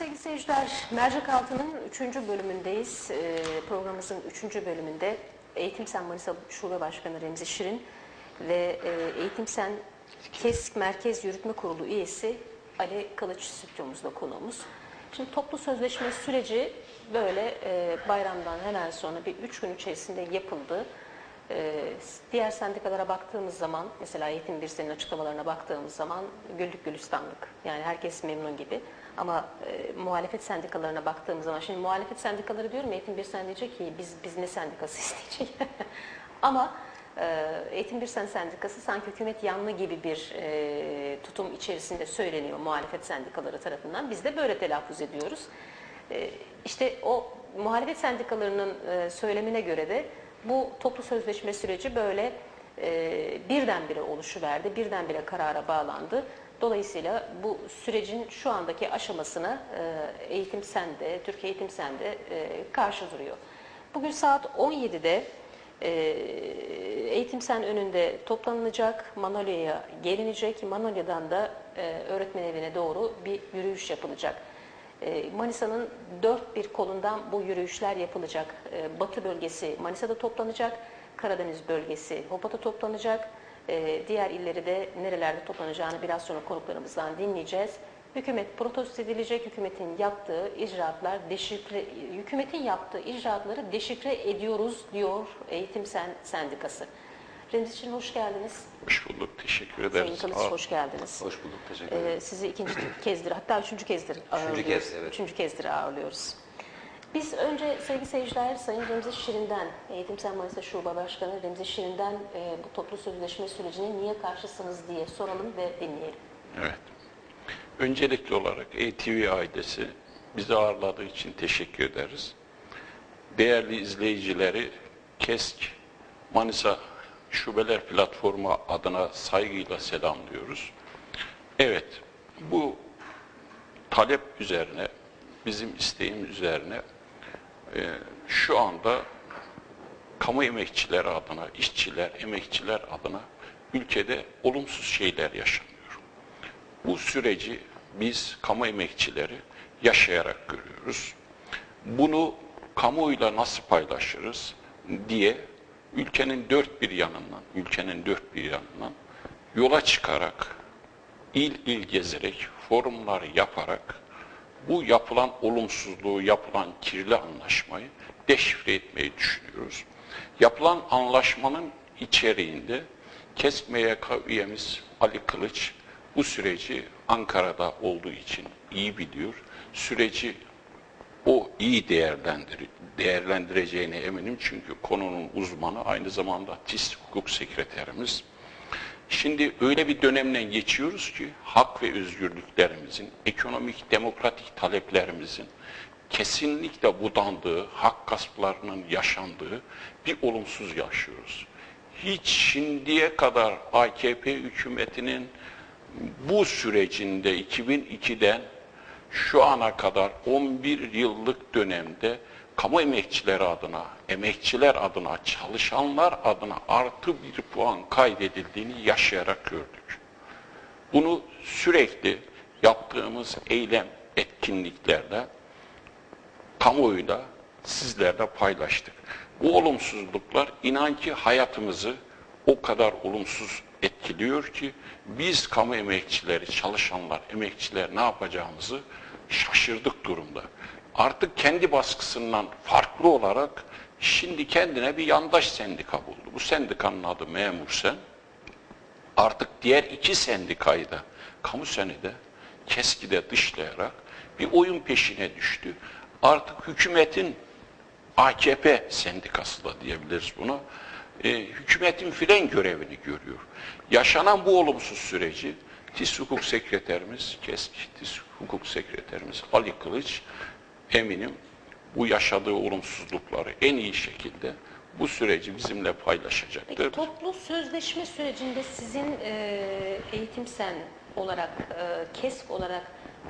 sevgili seyirciler. Mercek Altı'nın 3. bölümündeyiz. Ee, programımızın 3. bölümünde Eğitim Sen Manisa Şube Başkanı Remzi Şirin ve e, Eğitim Sen KESK Merkez Yürütme Kurulu üyesi Ali Kılıç stüdyomuzda konuğumuz. Şimdi toplu sözleşme süreci böyle e, bayramdan hemen sonra bir 3 gün içerisinde yapıldı. Ee, diğer sendikalara baktığımız zaman, mesela Eğitim Birsen'in açıklamalarına baktığımız zaman güllük gülistanlık. Yani herkes memnun gibi. Ama e, muhalefet sendikalarına baktığımız zaman, şimdi muhalefet sendikaları diyorum, Eğitim Birsen diyecek ki biz biz ne sendikası isteyecek. Ama e, Eğitim Birsen sendikası sanki hükümet yanlı gibi bir e, tutum içerisinde söyleniyor muhalefet sendikaları tarafından. Biz de böyle telaffuz ediyoruz. E, işte o muhalefet sendikalarının e, söylemine göre de bu toplu sözleşme süreci böyle e, birdenbire oluşuverdi, birdenbire karara bağlandı. Dolayısıyla bu sürecin şu andaki aşamasına e, Eğitim Sen'de, Türkiye Eğitim Sen'de e, karşı duruyor. Bugün saat 17'de e, Eğitim Sen önünde toplanılacak, Manolya'ya gelinecek. Manolya'dan da e, öğretmen evine doğru bir yürüyüş yapılacak. E, Manisa'nın dört bir kolundan bu yürüyüşler yapılacak. E, Batı bölgesi Manisa'da toplanacak, Karadeniz bölgesi Hopat'a toplanacak. E, Diğer illeri de nerelerde toplanacağını biraz sonra konuklarımızdan dinleyeceğiz. Hükümet protesto edilecek, hükümetin yaptığı icraatlar deşifre, hükümetin yaptığı icraatları deşifre ediyoruz diyor Eğitim Sen Sendikası. Remzi Şirin hoş geldiniz. Hoş bulduk. Teşekkür Sayın ederiz. Kılıç Aa, hoş geldiniz. Hoş bulduk, teşekkür ederim. Ee, sizi ikinci kezdir, hatta üçüncü kezdir ağırlıyoruz. kez, evet. Üçüncü kezdir ağırlıyoruz. Biz önce sevgili seyirciler Sayın Remzi Şirin'den, Eğitim Sen Manisa Şube Başkanı Remzi Şirin'den e, bu toplu sözleşme sürecine niye karşısınız diye soralım ve dinleyelim. Evet. Öncelikli olarak ATV ailesi bizi ağırladığı için teşekkür ederiz. Değerli izleyicileri KESK Manisa Şubeler Platformu adına saygıyla selamlıyoruz. Evet, bu talep üzerine, bizim isteğimiz üzerine e, şu anda kamu emekçileri adına, işçiler, emekçiler adına ülkede olumsuz şeyler yaşanıyor. Bu süreci biz kamu emekçileri yaşayarak görüyoruz. Bunu kamuoyuyla nasıl paylaşırız diye ülkenin dört bir yanından, ülkenin dört bir yanından yola çıkarak, il il gezerek, forumlar yaparak bu yapılan olumsuzluğu, yapılan kirli anlaşmayı deşifre etmeyi düşünüyoruz. Yapılan anlaşmanın içeriğinde KESK MYK üyemiz Ali Kılıç bu süreci Ankara'da olduğu için iyi biliyor. Süreci o iyi değerlendir değerlendireceğine eminim çünkü konunun uzmanı aynı zamanda TİS hukuk sekreterimiz. Şimdi öyle bir dönemden geçiyoruz ki hak ve özgürlüklerimizin, ekonomik demokratik taleplerimizin kesinlikle budandığı, hak gasplarının yaşandığı bir olumsuz yaşıyoruz. Hiç şimdiye kadar AKP hükümetinin bu sürecinde 2002'den şu ana kadar 11 yıllık dönemde kamu emekçileri adına, emekçiler adına, çalışanlar adına artı bir puan kaydedildiğini yaşayarak gördük. Bunu sürekli yaptığımız eylem, etkinliklerde kamuoyuyla sizlerle paylaştık. Bu olumsuzluklar inan ki hayatımızı o kadar olumsuz etkiliyor ki biz kamu emekçileri, çalışanlar, emekçiler ne yapacağımızı şaşırdık durumda. Artık kendi baskısından farklı olarak şimdi kendine bir yandaş sendika buldu. Bu sendikanın adı Memur Sen. Artık diğer iki sendikayı da kamu senede keskide dışlayarak bir oyun peşine düştü. Artık hükümetin AKP sendikası da diyebiliriz buna. E, hükümetin filan görevini görüyor. Yaşanan bu olumsuz süreci TİS Hukuk Sekreterimiz, KESK TİS Hukuk Sekreterimiz Ali Kılıç eminim bu yaşadığı olumsuzlukları en iyi şekilde bu süreci bizimle paylaşacaktır. Peki toplu sözleşme sürecinde sizin e, Eğitim Sen olarak, e, KESK olarak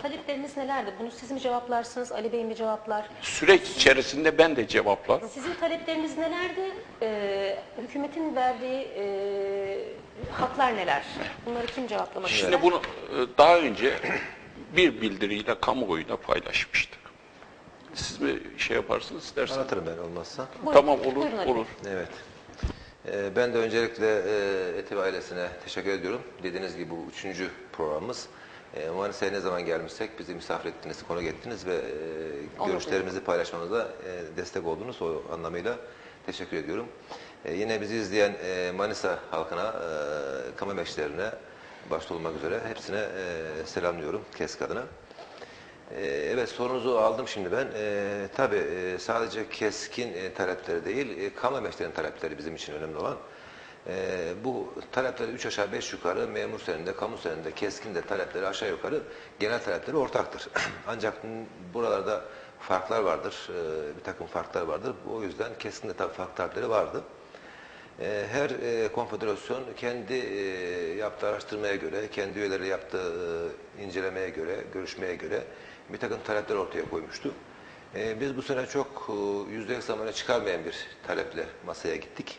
talepleriniz nelerdi? Bunu siz mi cevaplarsınız, Ali Bey mi cevaplar? Süreç içerisinde ben de cevaplarım. Sizin talepleriniz nelerdi? Ee, hükümetin verdiği e, haklar neler? Bunları kim cevaplamak ister? Şimdi bunu e, daha önce bir bildiriyle kamuoyuna paylaşmıştık. Siz mi şey yaparsınız isterseniz? Anlatırım ben olmazsa. Buyurun. Tamam olur, Buyurun olur. Evet. Ee, Ben de öncelikle e, ETV ailesine teşekkür ediyorum. Dediğiniz gibi bu üçüncü programımız. E, Manisa'ya ne zaman gelmişsek bizi misafir ettiniz, konuk ettiniz ve e, görüşlerimizi paylaşmamıza e, destek oldunuz. O anlamıyla teşekkür ediyorum. E, Yine bizi izleyen e, Manisa halkına, e, kamu emekçilerine başta olmak üzere hepsine e, selamlıyorum KESK adına. Ee, Evet sorunuzu aldım şimdi ben. Ee, tabii e, sadece keskin e, talepleri değil, e, kamu emekçilerinin talepleri bizim için önemli olan. Ee, bu talepleri üç aşağı beş yukarı memur seninde, kamu seninde, keskin de talepleri aşağı yukarı genel talepleri ortaktır. Ancak buralarda farklar vardır, e, bir takım farklar vardır. O yüzden keskin de tabii farklı talepleri vardı. E, Her e, konfederasyon kendi e, yaptığı araştırmaya göre, kendi üyeleri yaptığı e, incelemeye göre, görüşmeye göre bir takım talepler ortaya koymuştu. E, Biz bu sene çok e, yüzde yüz zamana çıkarmayan bir taleple masaya gittik.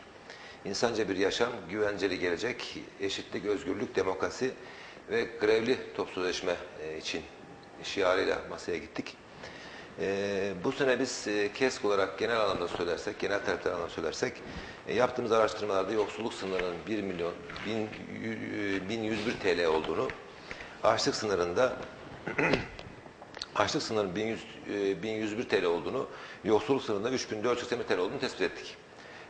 İnsanca bir yaşam, güvenceli gelecek, eşitlik, özgürlük, demokrasi ve grevli top sözleşme e, için şiarıyla masaya gittik. Ee, bu sene biz e, KESK olarak genel anlamda söylersek, genel talepler anlamda söylersek, e, yaptığımız araştırmalarda yoksulluk sınırının 1 milyon, 1000, e, 1101 TL olduğunu, açlık sınırında açlık sınırının 1100, e, 1101 TL olduğunu, yoksulluk sınırında 3480 TL olduğunu tespit ettik.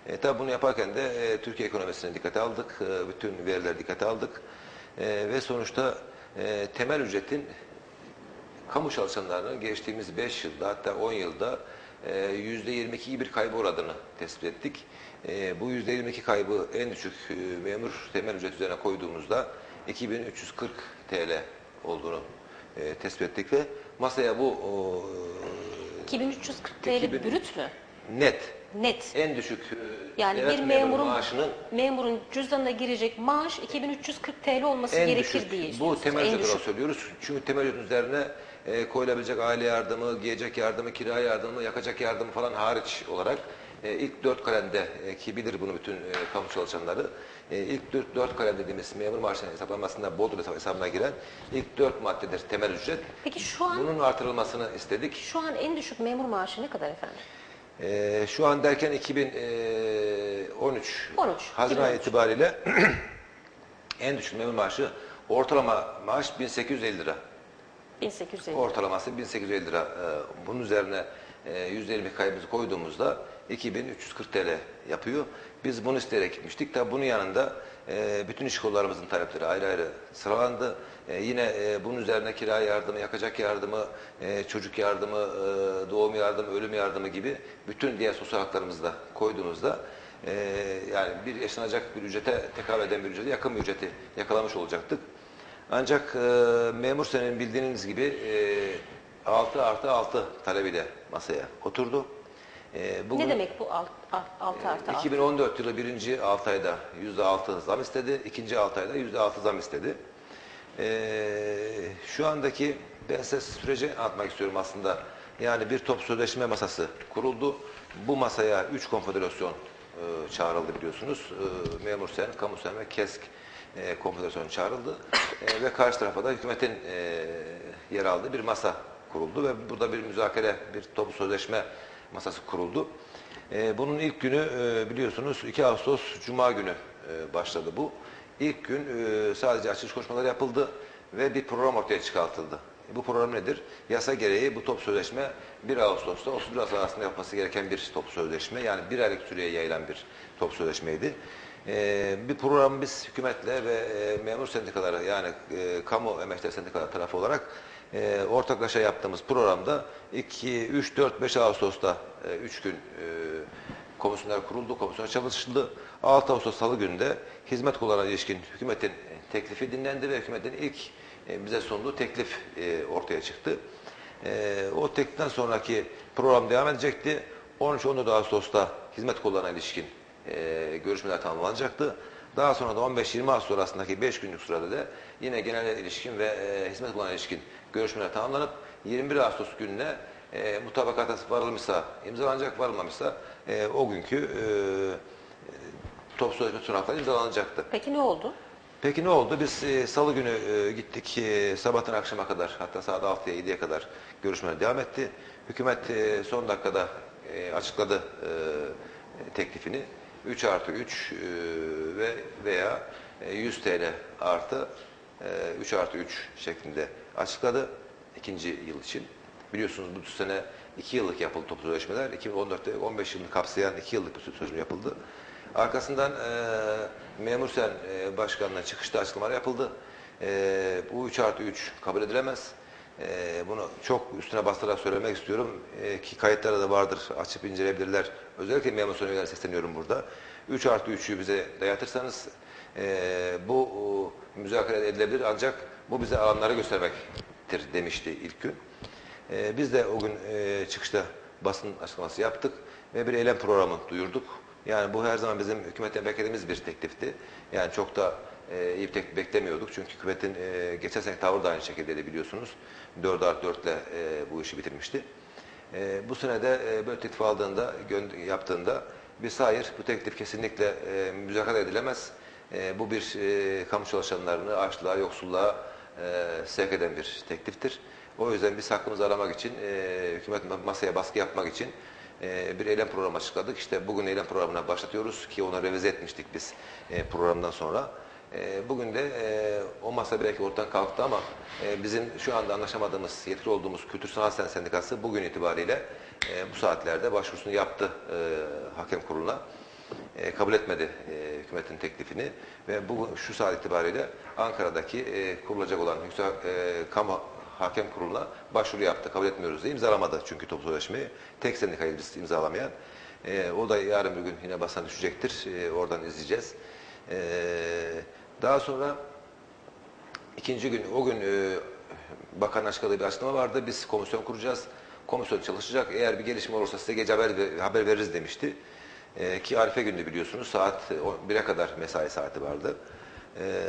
E, tabii bunu yaparken de e, Türkiye ekonomisine dikkate aldık, e, bütün verileri dikkate aldık E, ve sonuçta e, temel ücretin kamu çalışanlarının geçtiğimiz 5 yılda hatta 10 yılda e, %22 gibi bir kaybı uğradığını tespit ettik. E, Bu %22 kaybı en düşük e, memur temel ücret üzerine koyduğumuzda 2340 TL olduğunu e, tespit ettik ve masaya bu o, 2340 TL 2000 brüt mü? net Net. en düşük e, Yani devlet bir memuru memurun maaşının memurun cüzdanına girecek maaş 2340 TL olması en gerekir düşük, diye bu istiyorsunuz. temel En ücret olarak düşük. söylüyoruz. Çünkü temel ücret üzerine e, koyulabilecek aile yardımı, giyecek yardımı, kira yardımı, yakacak yardımı falan hariç olarak e, ilk dört kalemde e, ki bilir bunu bütün e, kamu çalışanları e, ilk dört, dört kalem dediğimiz memur maaşının hesaplanmasında Bodrum hesabı- hesabına giren ilk dört maddedir temel ücret. Peki şu an Bunun artırılmasını istedik. şu an en düşük memur maaşı ne kadar efendim? E, şu an derken 2013 13, Haziran 2013. itibariyle en düşük memur maaşı ortalama maaş 1850 lira. 1850. Ortalaması 1850 lira. Ee, Bunun üzerine e, %20 kaybımızı koyduğumuzda 2340 TL yapıyor. Biz bunu isteyerek gitmiştik. Tabi bunun yanında e, bütün iş kollarımızın talepleri ayrı ayrı sıralandı. E, Yine e, bunun üzerine kira yardımı, yakacak yardımı, çocuk yardımı, doğum yardımı, ölüm yardımı gibi bütün diğer sosyal haklarımızı da koyduğumuzda yani bir yaşanacak bir ücrete tekabül eden bir ücrete yakın bir ücreti yakalamış olacaktık. Ancak memur senin bildiğiniz gibi 6 artı 6 talebiyle masaya oturdu. E, bugün Ne demek bu 6 artı 6? 2014 yılı birinci 6 ayda %6 zam istedi, ikinci 6 ayda %6 zam istedi. E, şu andaki ben size süreci anlatmak istiyorum aslında. Yani bir top sözleşme masası kuruldu. Bu masaya 3 konfederasyon e, çağrıldı biliyorsunuz. E, Memur Sen, Kamu Sen ve KESK e, konfederasyonu çağrıldı. E, ve karşı tarafa da hükümetin e, yer aldığı bir masa kuruldu ve burada bir müzakere, bir toplu sözleşme masası kuruldu. E, bunun ilk günü e, biliyorsunuz 2 Ağustos Cuma günü e, başladı bu. İlk gün e, sadece açılış konuşmaları yapıldı ve bir program ortaya çıkartıldı. Bu program nedir? Yasa gereği bu top sözleşme 1 Ağustos'ta 31 Ağustos arasında yapması gereken bir top sözleşme. Yani bir aylık süreye yayılan bir top sözleşmeydi. Ee, bir programı biz hükümetle ve e, memur sendikaları yani e, kamu emekçileri sendikaları tarafı olarak e, ortaklaşa yaptığımız programda 2, 3, 4, 5 Ağustos'ta 3 gün e, komisyonlar kuruldu, komisyonlar çalışıldı. 6 Ağustos Salı günde hizmet kollarına ilişkin hükümetin teklifi dinlendi ve hükümetin ilk e, bize sunduğu teklif e, ortaya çıktı. E, o tekliften sonraki program devam edecekti. 13-14 Ağustos'ta hizmet kollarına ilişkin e, görüşmeler tamamlanacaktı. Daha sonra da 15-20 Ağustos arasındaki 5 günlük sürede de yine genel ilişkin ve e, hizmet kollarına ilişkin görüşmeler tamamlanıp 21 Ağustos gününe e, mutabakata varılmışsa, imzalanacak varılmamışsa e, o günkü e, top sözleşme sunakları imzalanacaktı. Peki ne oldu? Peki ne oldu? Biz e, salı günü e, gittik e, sabahtan akşama kadar hatta saat 6'ya 7'ye kadar görüşmeler devam etti. Hükümet e, son dakikada e, açıkladı e, teklifini. 3 artı 3 e, ve veya e, 100 TL artı e, 3 artı 3 şeklinde açıkladı ikinci yıl için. Biliyorsunuz bu sene 2 yıllık yapıldı toplu sözleşmeler. 2014'te 15 yılını kapsayan 2 yıllık bir sözleşme yapıldı. Arkasından e, Memur Sen e, Başkanı'na çıkışta açıklamalar yapıldı. E, bu 3 artı 3 kabul edilemez. E, bunu çok üstüne bastırarak söylemek istiyorum E, ki kayıtlarda da vardır. Açıp inceleyebilirler. Özellikle Memur Sen üyelerine sesleniyorum burada. 3 artı 3'ü bize dayatırsanız e, bu o, müzakere edilebilir ancak bu bize alanları göstermektir demişti ilk gün. Ee, biz de o gün e, çıkışta basın açıklaması yaptık ve bir eylem programı duyurduk. Yani bu her zaman bizim hükümetten beklediğimiz bir teklifti. Yani çok da e, iyi bir teklif beklemiyorduk. Çünkü hükümetin e, geçen sene tavrı da aynı şekildeydi biliyorsunuz. 4 artı 4 ile e, bu işi bitirmişti. E, bu sene de e, böyle teklif aldığında, yaptığında biz hayır bu teklif kesinlikle e, müzakere edilemez. E, bu bir e, kamu çalışanlarını açlığa, yoksulluğa e, sevk eden bir tekliftir. O yüzden biz hakkımızı aramak için, e, hükümet masaya baskı yapmak için e, bir eylem programı açıkladık. İşte bugün eylem programına başlatıyoruz ki onu revize etmiştik biz e, programdan sonra. E, bugün de e, o masa belki ortadan kalktı ama e, bizim şu anda anlaşamadığımız, yetkili olduğumuz Kültür Sanat Sen Sendikası bugün itibariyle e, bu saatlerde başvurusunu yaptı e, hakem kuruluna. E, kabul etmedi e, hükümetin teklifini ve bu şu saat itibariyle Ankara'daki e, kurulacak olan yüksek e, kamu hakem kuruluna başvuru yaptı. Kabul etmiyoruz diye imzalamadı çünkü toplu sözleşmeyi. Tek sendikayı biz imzalamayan. E, o da yarın bir gün yine basına düşecektir. E, oradan izleyeceğiz. E, daha sonra ikinci gün, o gün e, bakan açıkladığı bir açıklama vardı. Biz komisyon kuracağız. Komisyon çalışacak. Eğer bir gelişme olursa size gece haber, haber veririz demişti. E, ki Arife günü biliyorsunuz saat 1'e kadar mesai saati vardı. E,